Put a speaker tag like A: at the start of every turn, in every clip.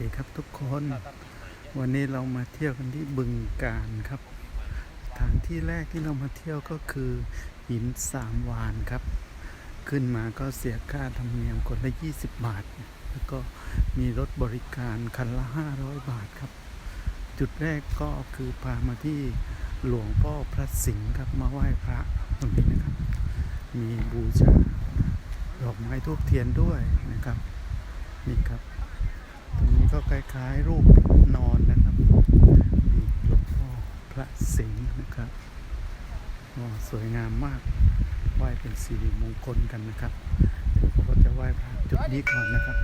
A: ดีครับทุกคน วันนี้เรามาเที่ยวกันที่บึงการครับสถานที่แรกที่เรามาเที่ยวก็คือหินสามวานครับ ขึ้นมาก็เสียค่าธรรมเนียมคนละ 20 บาท แล้วก็มีรถบริการคันละ 500 บาทครับ จุดแรกก็คือพามาที่หลวงพ่อพระสิงห์ครับมาไหว้พระตรงนี้นะครับ มีบูชาดอกไม้ทูบเทียนด้วยนะครับนี่ครับ ตรงนี้ก็คล้ายๆรูปนอนนะครับมีหลวงพ่อพระสิงห์นะครับสวยงามมากไหว้เป็นสิริมงคลกันนะครับเราก็จะไหว้พระจุดนี้ก่อนนะครับ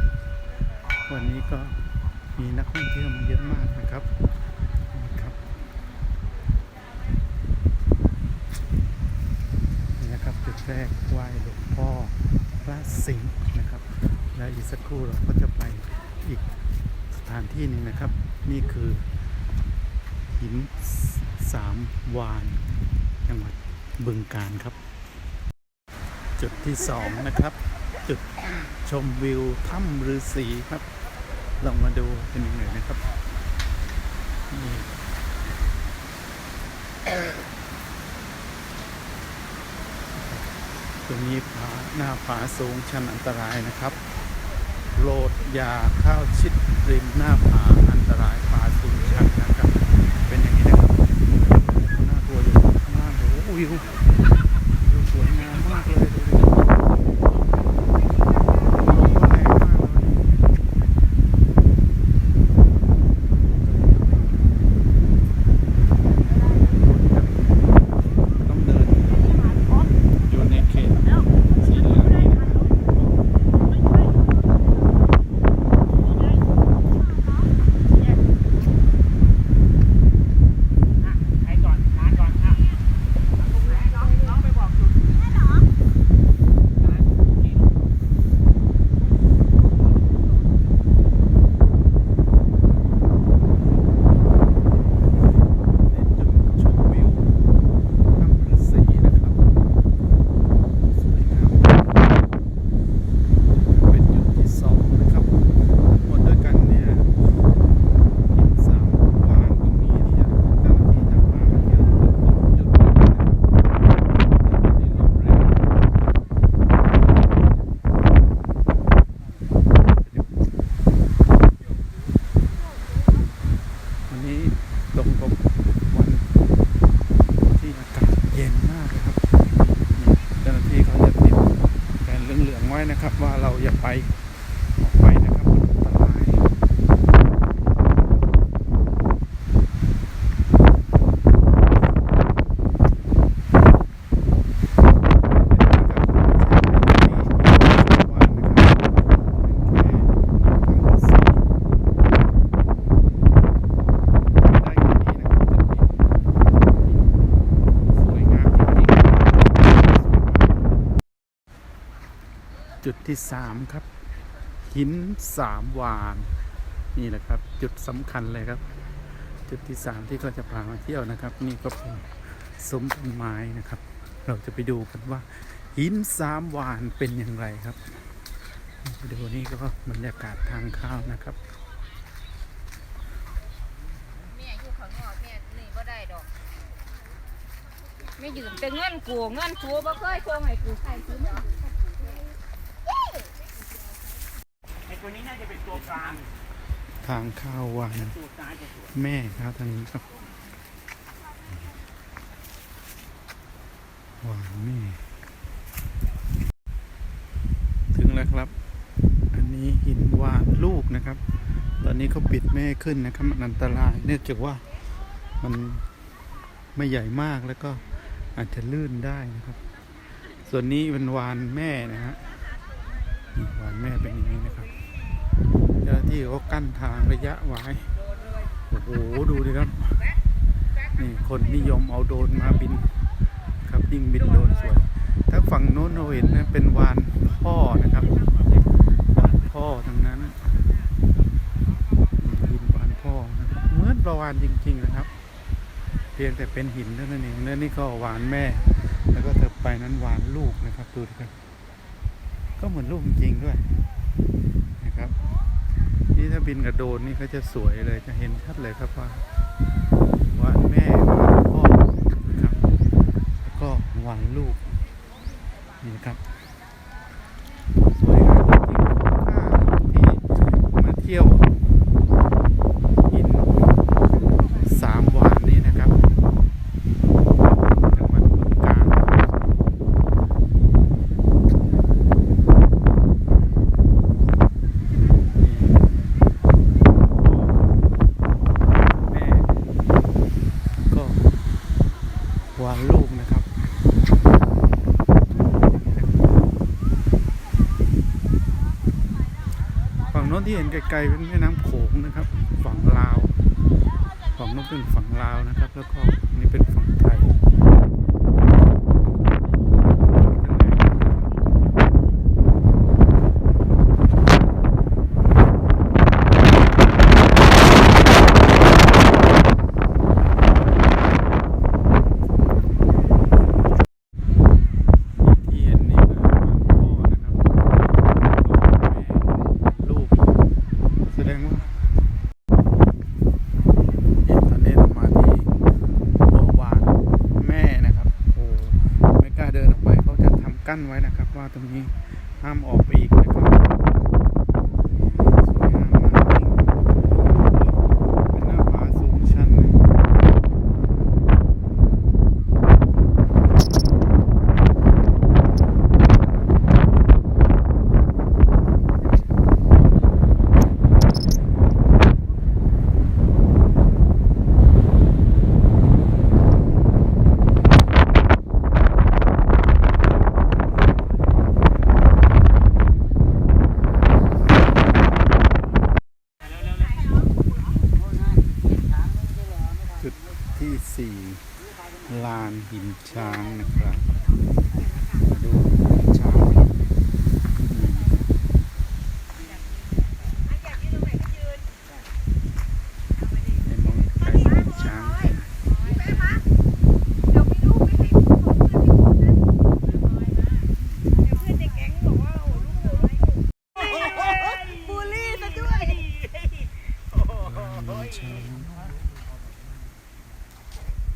A: วันนี้ก็มีนักท่องเที่ยวมาเยอะมากนะครับนี่ครับนี่นะครับจุดแรกไหว้หลวงพ่อพระสิงห์นะครับ แล้วอีกสักครู่เราก็จะไป อีกสถานที่หนึ่งนะครับ นี่คือหินสามวานจังหวัดบึงการครับ จุดที่สองนะครับ จุดชมวิวถ้ำฤาษีครับ ลองมาดูเป็นยังไงนะครับนี่ตรงนี้ผาหน้าผาสูงชันอันตรายนะครับ โปรดอย่าเข้าชิดริมหน้าผาอันตรายผาสูงชันนะครับ เป็นอย่างนี้นะครับน่ากลัวอยู่ข้างล่างโอ้ยหวิววิวสวยงามมากเลยดูดิลมก็แรงมากเลยต้องเดินอยู่ในเขตสีเหลืองนี่นะครับ
B: ไปก่อนร้านก่อนอะตรงไหนน้องน้องไปบอกจุดร้านกี่ลูก
A: เป็นจุดชมวิวถ้ำฤาษีนะครับ สวยงามมากเป็นจุดที่สองนะครับทั้งหมดด้วยกันเนี่ยหินสามวานตรงนี้เนี่ยเจ้าหน้าที่จะพามาเที่ยวจุดจุดจุดหนึ่งนะครับตอนนี้ลมแรงวันนี้ตรงกับวัน ที่อากาศเย็นมากเลยครับนี่เจ้าหน้าที่เขาจะติดแผนเหลืองๆไว้นะครับ ว่าเราอย่าไปออกไปนะครับมันอันตรายได้แค่นี้นะครับจุดนี้ สวยงามจริงๆจุดที่สามครับ หินสามวานนี่แหละครับ จุดสำคัญเลยครับ จุดที่สามที่ก็จะพามาเที่ยวนะครับ นี่ก็เป็นซุ้มต้นไม้นะครับ เราจะไปดูกันว่า หินสามวานเป็นอย่างไรครับดูนี่ก็บรรยากาศทางเข้านะครับ
C: แม่อยู่ข้างนอกแม่นี่บ่ได้ดอกแม่ยืมแต่เงินกูเงินกูบ่เคยทวงให้กูใครซื้อมา
B: ไอ้ ตัวนี้น่าจะเป็นตัวกลาง
A: ทางเข้าวาน
B: ตัวซ้ายจะสวย
A: แม่ครับทางนี้ครับหวานแม่ถึงแล้วครับ อันนี้หินหวานลูกนะครับ ตอนนี้เขาปิดไม่ให้ขึ้นนะครับมันอันตรายเนื่องจากว่ามันไม่ใหญ่มากแล้วก็อาจจะลื่นได้นะครับ ส่วนนี้เป็นวานแม่นะฮะนี่วานแม่เป็น ที่เขากั้นทางระยะไว้โอ้โหดูดิครับ นี่คนนิยมเอาโดรนมาบิน ครับยิ่งบินโดรนสวยถ้าฝั่งโน้นเราเห็นนะเป็นวานพ่อนะครับวานพ่อทั้งนั้นบินวานพ่อนะครับเหมือนประวานจริง ๆ นะครับ เพียงแต่เป็นหินเท่านั้นเองแล้วนี่ก็วานแม่ แล้วก็เธอไปนั้นวานลูกนะครับดูดิครับก็เหมือนลูกจริงๆด้วย นี้ถ้าบินกับโดนนี่ก็จะสวยเลยจะเห็นชัดเลยครับว่าวันแม่วันพ่อครับแล้วก็วันลูกนี่ครับสวยงามจริงๆค่าที่มาเที่ยวหินสามวานนี่นะครับจังหวัดบึงกาฬ แม่ก็วางลูกนะครับ ฝั่งโน้นที่เห็น ไกลๆเป็นแม่น้ำโขงนะครับ ฝั่งลาว ฝั่งโน้นเป็นฝั่งลาวนะครับ แล้วก็นี่เป็นฝั่งไทย ที่เห็นนี่คือพ่อนะครับแม่ลูก แสดงว่าเนี่ยตอนนี้เรามาที่หัววานแม่นะครับโอ้ไม่กล้าเดินออกไปเขาจะทำกั้นไว้นะครับ ว่า ตรงนี้ห้ามออกไปอีกนะครับสวยงามมากจริงเป็นหน้าผาสูงชันเลย จุดที่สี่ลานหินช้างนะครับมาดูหินช้างอืมให้มองไกลหินช้าง
D: บูลลี่ซะด้วย
A: หิน ช้าง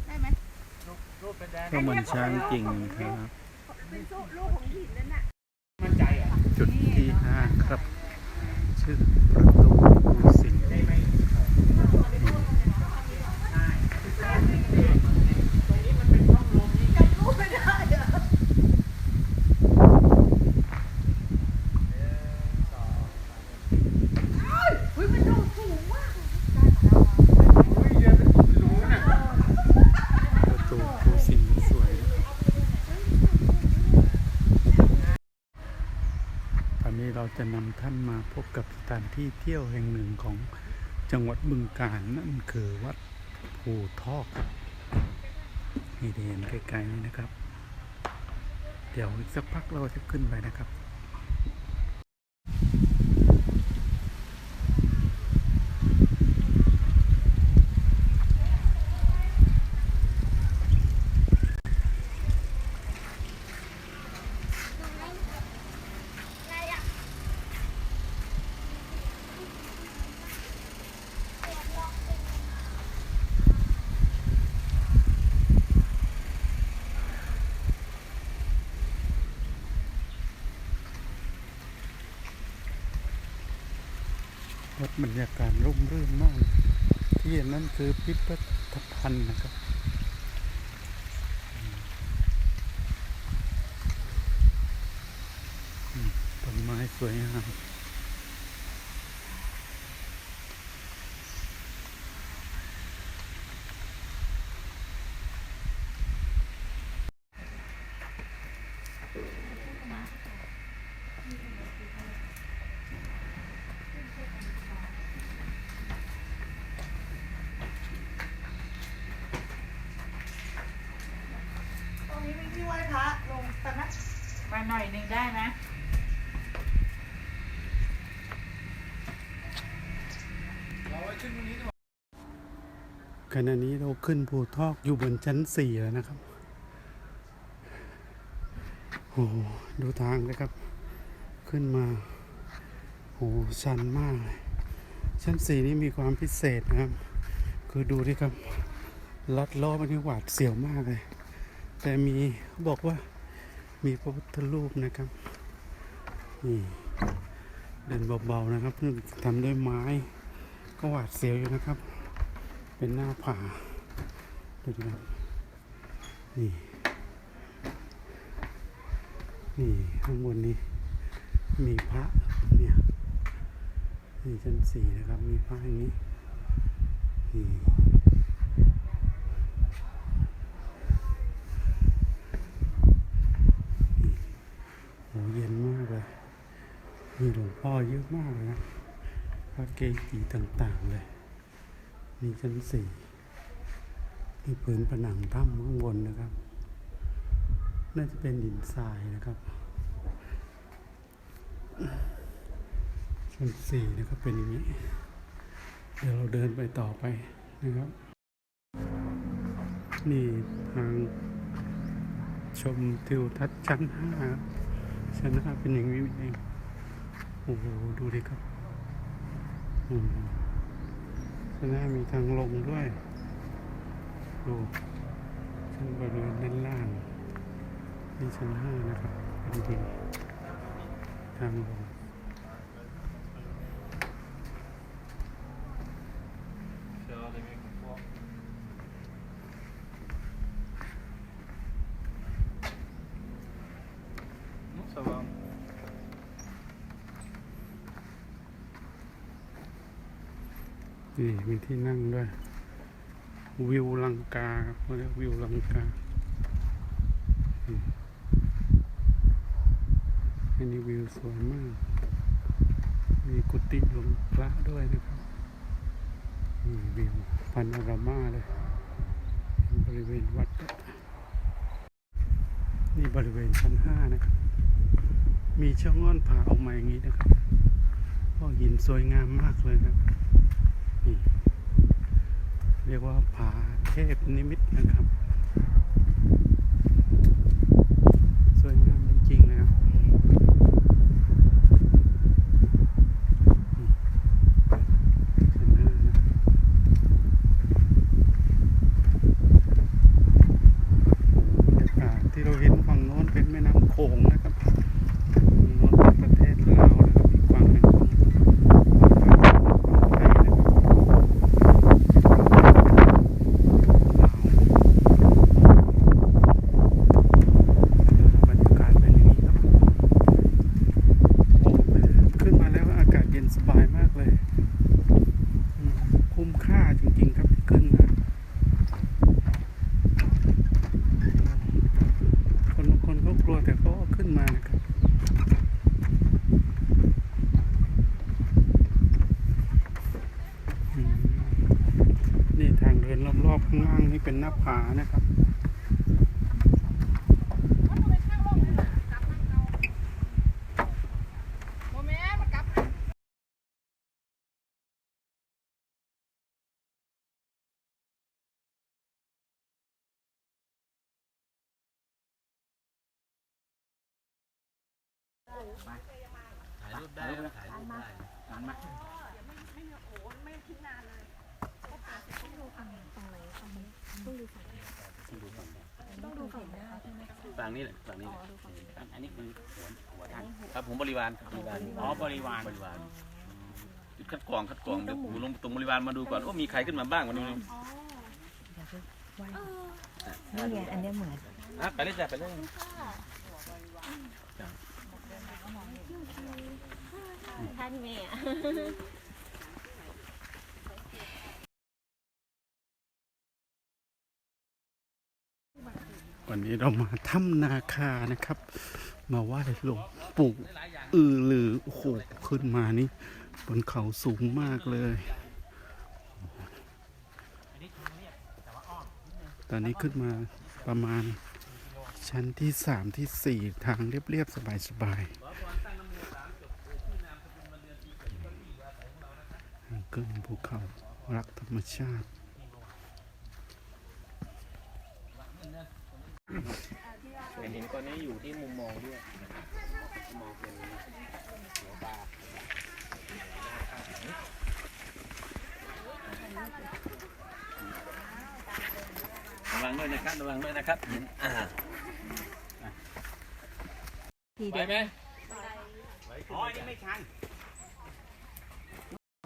D: ได้ไหม
B: รูปเป็นแดง
A: ก็เหมือนช้างจริงนะครับ
D: เป็นลูกของหินนั่นน่ะ
B: มั่นใจเหรอ
A: จุดที่ห้าครับ ชื่อประตูภูสิงห์นี่
D: ลูกไม่ได้เหรออุ้ยมันโดดสูงมาก
A: ประตูภูสิงห์สวยตอนนี้เราจะนำท่านมาพบกับสถาน ที่เที่ยวแห่งหนึ่งของจังหวัดบึงกาฬนั่นคือวัดภูทอกที่เห็นไกลๆนี่นะครับ เดี๋ยวอีกสักพักเราจะขึ้นไปนะครับ วัดบรรยากาศร่มรื่นมาก ที่นั่นคือพิพิธภัณฑ์นะครับต้นไม้สวยงาม
D: ตรงนี้มีที่ไหว้พระลงแต่นะ
C: มาหน่อยหนึ่งได้ไหม
A: ขณะนี้เราขึ้นภูทอกอยู่บนชั้นสี่แล้วนะครับ โอ้โหดูทางเลยครับ ขึ้นมาโหชันมากเลย ชั้นสี่นี่มีความพิเศษนะครับ คือดูดิครับ ลัดล้อมันนี่หวาดเสียวมากเลย แต่มีเขาบอกว่ามีพระพุทธรูปนะครับ นี่ เดินเบาๆนะครับทำด้วยไม้ ก็หวาดเสียวอยู่นะครับ เป็นหน้าผาดูดิครับนี่นี่ข้างบนนี้ มีพระเนี่ยนี่ชั้นสี่นะครับ มีพระอย่างนี้นี่โหเย็นมากเลยมีหลวงพ่อเยอะมากเลยนะ ระเกจิต่าง ๆ เลย นี่ชั้นสี่นี่พื้นผนังถ้ำข้างบนนะครับ น่าจะเป็นหินทรายนะครับ ชั้นสี่นะครับเป็นอย่างนี้ เดี๋ยวเราเดินไปต่อไปนะครับ นี่ทางชมทิวทัศน์ชั้นห้าชั้นห้าเป็นอย่างนี้เอง โอ้โห ดูดิครับ ข้างหน้ามีทางลงด้วย ดูชั้นบริเวณด้านล่างนี่ชั้นห้านะครับเป็นดีทางลง มีที่นั่งด้วย วิวลังกาเขาเรียกวิวลังกาอันนี้วิวสวยมาก มีกุฏิหลวงพระด้วยนะครับมีวิวพันอรามาเลยบริเวณวัด นี่บริเวณชั้นห้านะครับ มีช่องง่อนผาออกมาอย่างนี้นะครับพวกหินสวยงามมากเลยครับ เรียกว่าผาเทพนิมิตนะครับ สวยงามจริงๆเลยครับนี่ชั้นห้านะครับโอ้โหบรรยากาศที่เราเห็นฝั่งโน้นเป็นแม่น้ำโขงนะครับฝั่งโน้นเป็นประเทศลาวนะครับอีกฝั่งหนึ่งของฝั่งไทยนะครับ บรรยากาศเป็นอย่างนี้ครับโอ้ขึ้นมาแล้วอากาศเย็นสบายมากเลยอืมคุ้มค่าจริงๆครับที่ขึ้นมาคนบางคนเขากลัวแต่เขาก็ขึ้นมานะครับ อืมนี่ทางเดินรอบๆข้างล่างนี่เป็นหน้าผานะครับ
C: โมแม่มากลับ
B: ถ่ายรูปได้นะถ่ายรูปได้ตามมาฝั่งนี้แหละฝั่งนี้แหละอันนี้คือหัวหัวท่านครับผมบริวารครับบริวาร
E: อ๋อบริวาร
B: บริวารจุดคัดกรองคัดกรองเดี๋ยวผมลงตรงบริวารมาดูก่อนว่ามีใครขึ้นมาบ้างมาดูหน่อย
F: นี่ไงอันเนี้ยเหมือน
B: อะไปเลยจ้ะไปเลย
C: ท่านแม่
A: วันนี้เรามาถ้ำนาคานะครับ มาไหว้หลวงปู่อือลือโอ้โหขึ้นมานี่บนเขาสูงมากเลย ตอนนี้ขึ้นมาประมาณชั้นที่สามที่สี่ทางเรียบๆ สบายๆ เกินภูเขา รักธรรมชาติ
E: เห็นก่อนนี้อยู่ที่มุมมองด้วยมองเป็นหัวปลาระวังด้วยนะครับระวังด้วยนะครับเห็นอ่าไปไหม
F: อ๋อนี่ไม่ชัน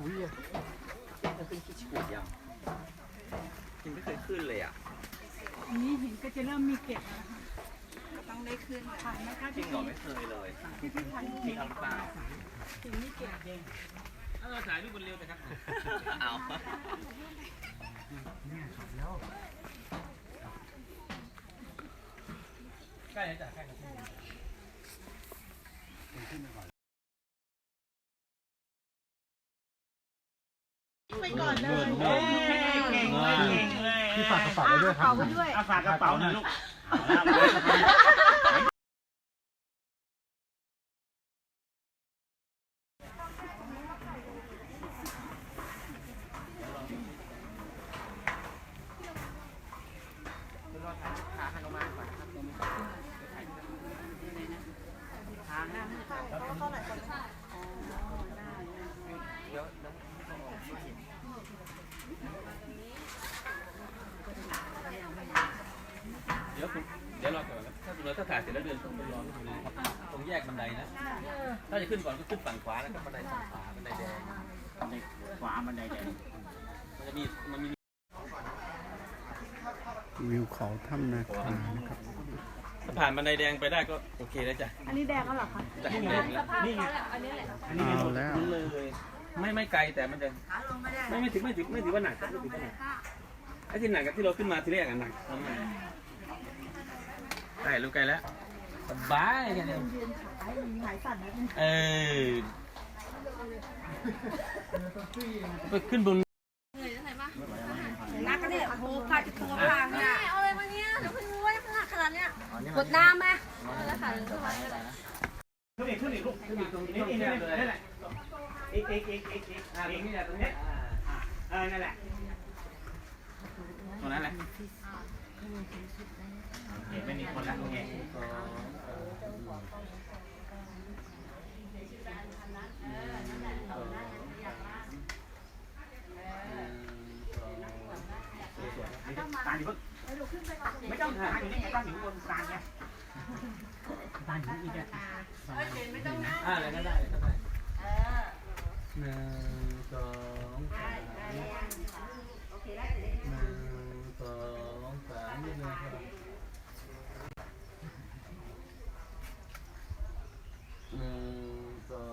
E: มันเป็นขี้ฉุกยังยังไม่เคยขึ้นเลยอะ
G: นี่เห็นก็จะเริ่มมีเก็บแล้วนะคะต้องได้ขึ้นผ่านไหมคะ
E: จริงเหรอไม่เคยเลยจริงเอาหรือเปล่า
G: ถึงนี่เก็บเอง
E: เอาถ่ายรูปบนเร็วนะครับเอาใกล้แล้วจ้ะใกล้แล้ว
G: ไปก่อน เลย
F: เฮ้ยเก่งเลยเก่งเลย
A: พี่ฝากกระเป๋าไว้ด้วยครับ
F: เอาฝากกระเป๋าหนะลูก
E: เดี๋ยวคุณเดี๋ยวรอก่อนนะถ้าเราถ้าถ่ายเสร็จแล้วเดินตรงไปรอตรงนี้ครับตรงแยกบันไดนะ ถ้าจะขึ้นก่อนก็ขึ้นฝั่งขวานะครับบันไดฝั่งขวาบันไดแดง
F: ขวา บันไดแดง
E: มันจะมีมันมี
A: วิวเขาถ้ำนาคานะครับ
E: ถ้าผ่านบันไดแดงไปได้ก็โอเคแล้วจ้ะ
G: อันนี้แดงแล้วเหรอคะ
E: จะแดงแล้ว
C: นี่ไงอันนี้แหละ
A: เอาแล้ว
E: มันเลย ไม่ไม่ไกลแต่มันจะไม่ไม่ถึงไม่ถึงไม่ถือว่าหนักครับไม่ถือว่าหนักไอ้ที่หนักกับที่เราขึ้นมาที่แรกอะหนักทำไมได้รู้ไกลแล้วสบายแค่นี้
G: ยืนขายมีหายสั่นนะ
E: เออไป ขึ้นบน
C: นักก็เนี่ยโอ้โหพาจะตัวพางเนี่ยเอาอะไรมาเนี่ยเดี๋ยวคุณรู้ว่าขนาดขนาดเนี้ยกดน้ำไหมแล้วค่ะ
F: ขึ้นอีกขึ้นอีกลูกขึ้นอีกตรงนี้นี่นี่แหละอีกอีกอีกอีกอีก
E: อ่าตรงนี้แหละตรงนี้
F: เออนั่นแหละ
E: ตรงนั้นแหละ
F: โอเคไม่มีคนละโอเค ตาอยู่ไม่ต้องตาอยู่นี่ไงตาอยู่บนตาเนี่ยตาอยู่นี่ไง
E: อ่าอะไรก็ได้ก็ได้หนึ่งสองสามหนึ่งสองสามนิดนึงครับหนึ่ง อ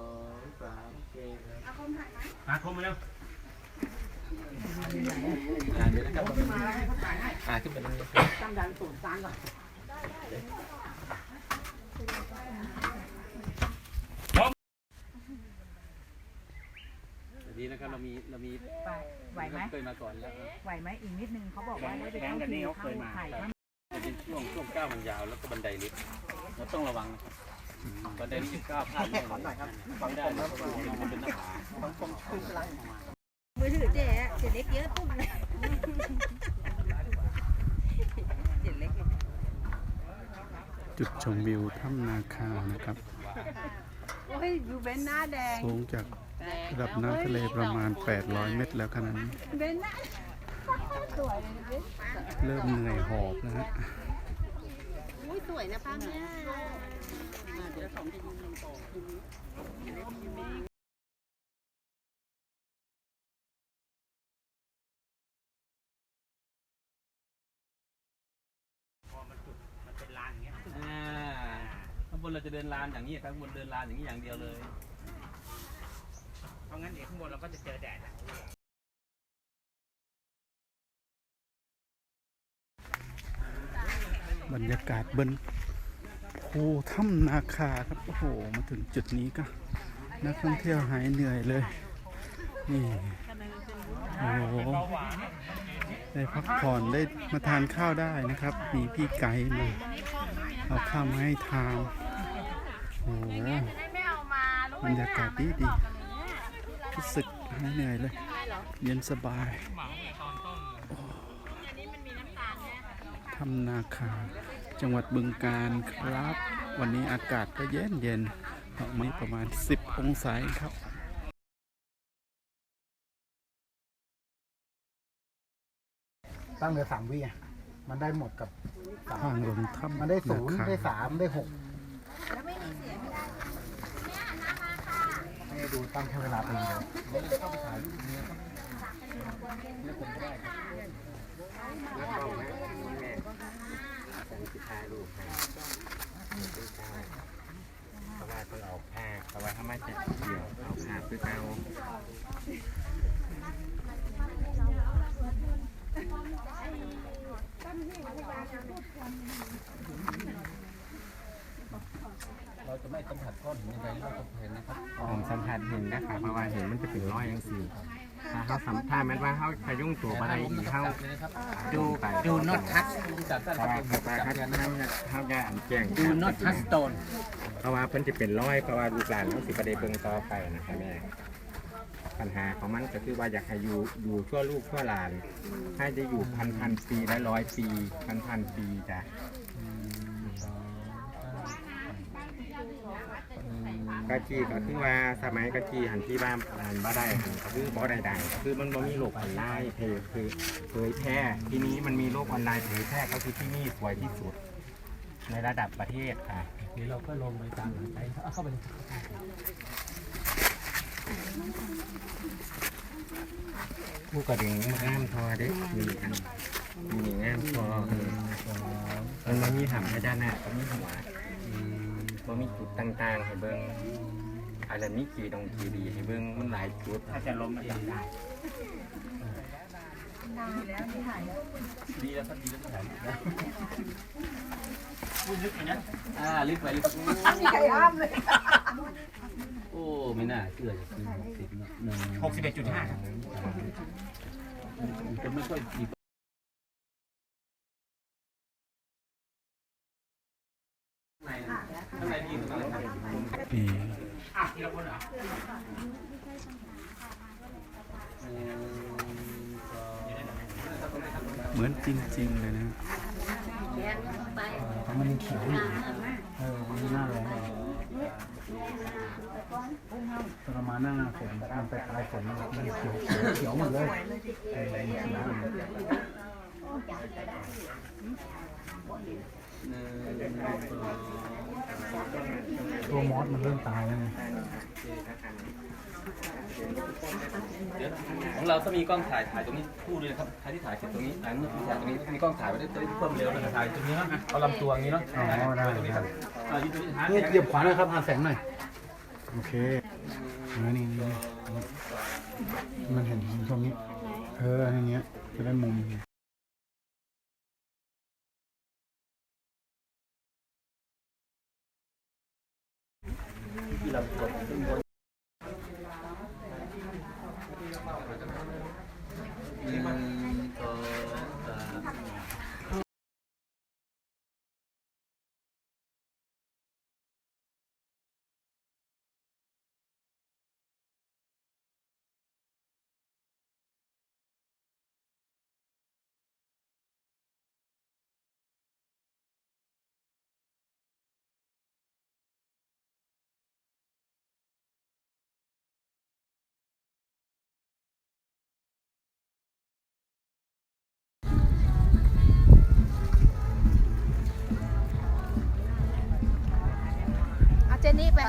E: งสามโอเคครับ
F: ตาคมมาเร็ว
E: อ่าเดี๋ยวนะครับอ่าขึ้นไปตรงนี้
F: ตั้งดันสูงตาก่อน
E: ดีนะครับเรามีเรามี
H: ไปไหวไหม
E: เคยมาก่อนแล้วครับ
H: ไหวไหมอีกนิดนึงเขาบอกว่าได้ไป
F: แข่ง
H: เข้า
F: กัน
H: คิ
F: นี่
H: ว
F: เขาเค
H: เข้าย
F: มา
H: ถ่ายถ้
E: มันเป็นช่วงช่วงก้าวมันยาวแล้วก็บันไดลิฟต์เราต้องระวังนะครับ บันไดลิฟต์ก้าวพลาดไม่ได้ไม่ได้นะมันเป็นหน้าผา
C: มือถือเจ๊เจ๊เล็กเยอะตุ้มเลยเจ๊เล็ก
A: จุดชมวิวถ้ำนาคานะครับ
C: โอ้ยอยู่เบนหน้าแดง
A: สูงจากระดับน้ำทะเลประมาณ 800 เมตรแล้วขนาดนี้
C: เบนหน้าสวยเลย
A: เริ่มเหนื่อยหอบนะฮะ
C: อุ้ยสวยนะป้าแม่
F: มันเป็นลานอย่างเงี้ย
E: อ่าข้างบนเราจะเดินลานอย่างนี้ครับข้างบนเดินลานอย่างนี้อย่างเดียวเลย
F: เพราะงั้นเดี๋ยวข้างบนเราก็จะเจอแดดอะ
A: บรรยากาศบนภูถ้ำนาคาครับ โอ้โห มาถึงจุดนี้ก็ นักท่องเที่ยวหายเหนื่อยเลย นี่โอ้โหได้พักผ่อนได้มาทานข้าวได้นะครับ มีพี่ไก่มาเอาข้าวมาให้ทานโอ้โหบรรยากาศดีดีรู้สึกหายเหนื่อยเลย เย็นสบาย ทำนาคา จังหวัดบึงการครับ วันนี้อากาศก็เย็นเย็นๆตอนนี้ประมาณ 10 องศาเองครับ
I: ตั้งเหลือสามวิอะ มันได้หมดกับ
A: ทางลงถ้ำ
I: มันได้ศูนย์ะ
A: ครับ
I: ได้สามได้หกให้ดูตั้งแค่เวลาปีเดียว
B: เพราะว่าเพิ่งเอาผ้าเพราะว่าถ้ามาจะเกี่ยวเอาผ้าเพื่อเอา
E: เราจะไม่สัมผัสก้อนหินใดๆเราจะเห็นนะครับ
B: ผมสัมผัสเห็นนะคะเพราะว่าเห็นมันจะเป็นรอยย่างสี่ ถ้าเขาสัมผัสแม้ว่าเขาพยุ่งตัวอะไรอีกเขาดูดูนอตทัช
E: จับได้
B: เพ
E: ครั
B: ราะ
E: บ
B: ว่าเพราะว่าเขาจะเขาจะเขาจะอันแจ้ง
E: ดูน็อตทัชโตน
B: เพราะว่าเพิ่นจะเป็นรอยเพราะว่าลูกหลานเขาสิประเดี๋ยวเบิ่งต่อไปนะคะแม่ปัญหาของมันก็คือว่าอยากให้อยู่อยู่ชั่วลูกชั่วหลาน ให้ได้อยู่พันพันปีและร้อยปีพันพันปีจ้ะ กะจีก็คือว่าสมัยกะจีหันที่บ้านหันบ่ได้หันก็คือบ่ได้ดังคือมันบ่มีโลกออนไลน์เผยคือเผยแพร่ที่นี้มันมีโลกออนไลน์เผยแพร่ก็คือที่นี่สวยที่สุด ในระดับประเทศค่ะ
E: เดี๋ยวเราก็ลงไปตามไปเอาเข้าไปเลย
B: ผู้กระดึงงามทอเด้มีอันมีงามทอมันบ่มีถามพญานาก็มีหัว บ่มีจุดต่างๆ ให้เบิ่งอะไรมีกี่ดงกี่ดีให้เบิ่งมันหลายจุดถ้าจะล้มมันจำได้
E: ดีแล้วครับดีแล้วถ่ายนะพูดลึกไปนะอ่าลึกไปลึกมีใครอ้ามเลยโอ้ไม่น่าเชื่อจะคือหกสิบเนอะหนึ่ง
B: หกสิบเอ็ดจุดห้า
E: จะไม่ค่อย
A: จริงๆเลยนะ
I: มันยังเขียวอยู่เออมันหน้าแรงตอนมาหน้าฝนมันไปปลายฝนมันเขียวเขียวหมดเลยเออมันเขียมดเลยตัวมอสมันเริ่มตายแล้วไง
E: เดี๋ยวของเราถ้ามีกล้องถ่ายถ่ายตรงนี้คู่เลยนะครับใครที่ถ่ายเสร็จตรงนี้ถ่ายมือถ่ายตรงนี้ถ้ามีกล้องถ่ายไว้ได้จะได้เพิ่มเร็วนะครับถ่ายตรงนี้นะเอาลำตัวอย่างนี้เนาะ
I: อ๋อได้
E: ตรงนี้ครับอ่ายืนตรงนี้หา
I: นี่เหยียบขวาหน่อยครับหาแสงหน่อยโอเคเออนี่นี่มันเห็นตรงนี้ เอออย่างเงี้ยจะได้มุม
C: เจนี่ไป